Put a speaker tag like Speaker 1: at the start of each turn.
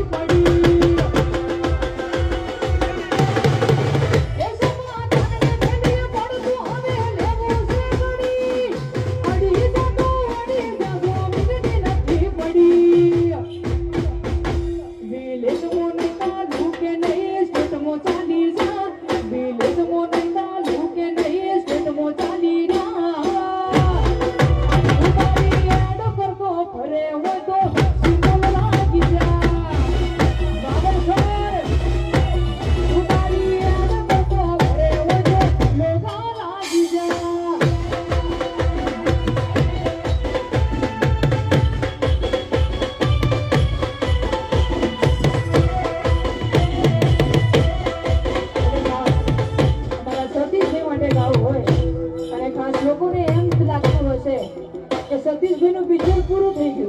Speaker 1: Bye. લોકોને એમ લાગતું હશે કે સતીશભાઈનું પિક્ચર પૂરું થઈ ગયું.